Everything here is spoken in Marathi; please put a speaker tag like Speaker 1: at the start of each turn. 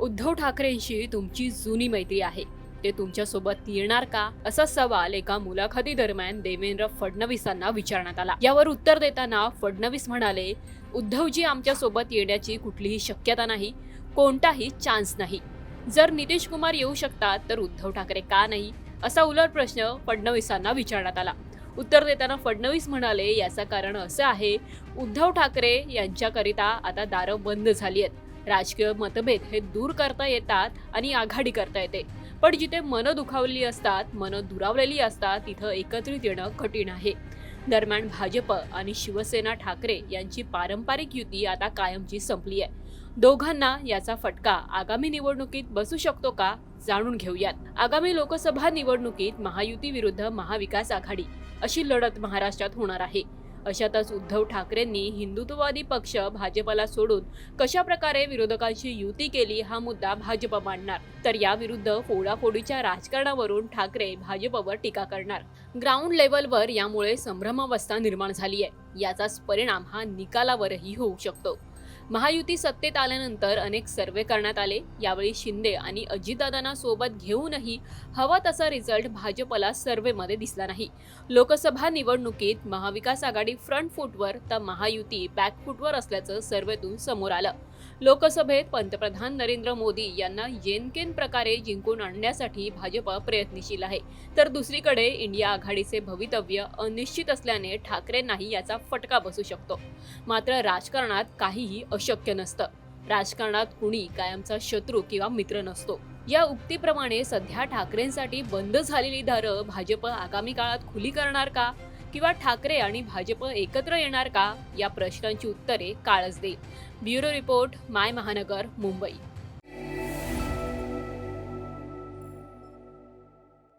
Speaker 1: उद्धव ठाकरेंशी तुमची जुनी मैत्री आहे. ते तुमच्यासोबत येणार का? असा सवाल एका मुलाखती दरम्यान देवेंद्र फडणवीसांना विचारण्यात आला. यावर उत्तर देताना फडणवीस म्हणाले उद्धवजी आमच्यासोबत येण्याची कुठलीही शक्यता नाही कोणताही चान्स नाही. जर नितीश कुमार येऊ शकतात तर उद्धव ठाकरे का नाही? असा उलट प्रश्न फडणवीसांना विचारण्यात आला. उत्तर देताना फडणवीस म्हणाले याचं कारण असं आहे उद्धव ठाकरे यांच्याकरिता आता दारं बंद झाली आहेत. राजकीय मतभेद हे दूर करता येतात आणि आघाडी करता येते. पण जिथे मनं दुखावलेली असतात मनं दुरावलेली असतात तिथं एकत्रित येणं कठीण आहे. दरम्यान भाजप आणि शिवसेना ठाकरे यांची पारंपरिक युती आता कायमची संपली आहे. दोघांना याचा फटका आगामी निवडणुकीत बसू शकतो का जाणून घेऊयात. आगामी लोकसभा निवडणुकीत महायुती विरुद्ध महाविकास आघाडी अशी लढत महाराष्ट्रात होणार आहे. अशातच उद्धव ठाकरेंनी हिंदुत्ववादी पक्ष भाजपला सोडून कशा प्रकारे विरोधकांशी युती केली हा मुद्दा भाजप मांडणार? तर याविरुद्ध फोडाफोडीच्या राजकारणावरून ठाकरे भाजपवर टीका करणार. ग्राउंड लेवलवर यामुळे संभ्रमावस्था निर्माण झाली आहे याचाच परिणाम हा निकालावरही होऊ शकतो. महायुती सत्तेत आल्यानंतर अनेक सर्वे करण्यात आले. यावेळी शिंदे आणि अजितदादांना सोबत घेऊनही हवा तसा रिझल्ट भाजपला सर्वेमध्ये दिसला नाही. लोकसभा निवडणुकीत महाविकास आघाडी फ्रंट फूटवर तर महायुती बॅकफूटवर असल्याचं सर्वेतून समोर आलं. लोकसभेत पंतप्रधान नरेंद्र मोदी यांना येनकेन प्रकारे जिंकून आणण्यासाठी भाजप प्रयत्नशील आहे. तर दुसरीकडे इंडिया आघाडीचे भवितव्य अनिश्चित असल्याने ठाकरेंनाही याचा फटका बसू शकतो. मात्र राजकारणात काहीही अशक्य नसतं. राजकारणात कुणी कायमचा शत्रू किंवा मित्र नसतो. या उक्तीप्रमाणे सध्या ठाकरेंसाठी बंद झालेली दारं भाजप आगामी काळात खुली करणार का? किंवा ठाकरे आणि भाजप एकत्र येणार का? या प्रश्नांची उत्तरे काळच देईल. ब्युरो रिपोर्ट माय महानगर मुंबई.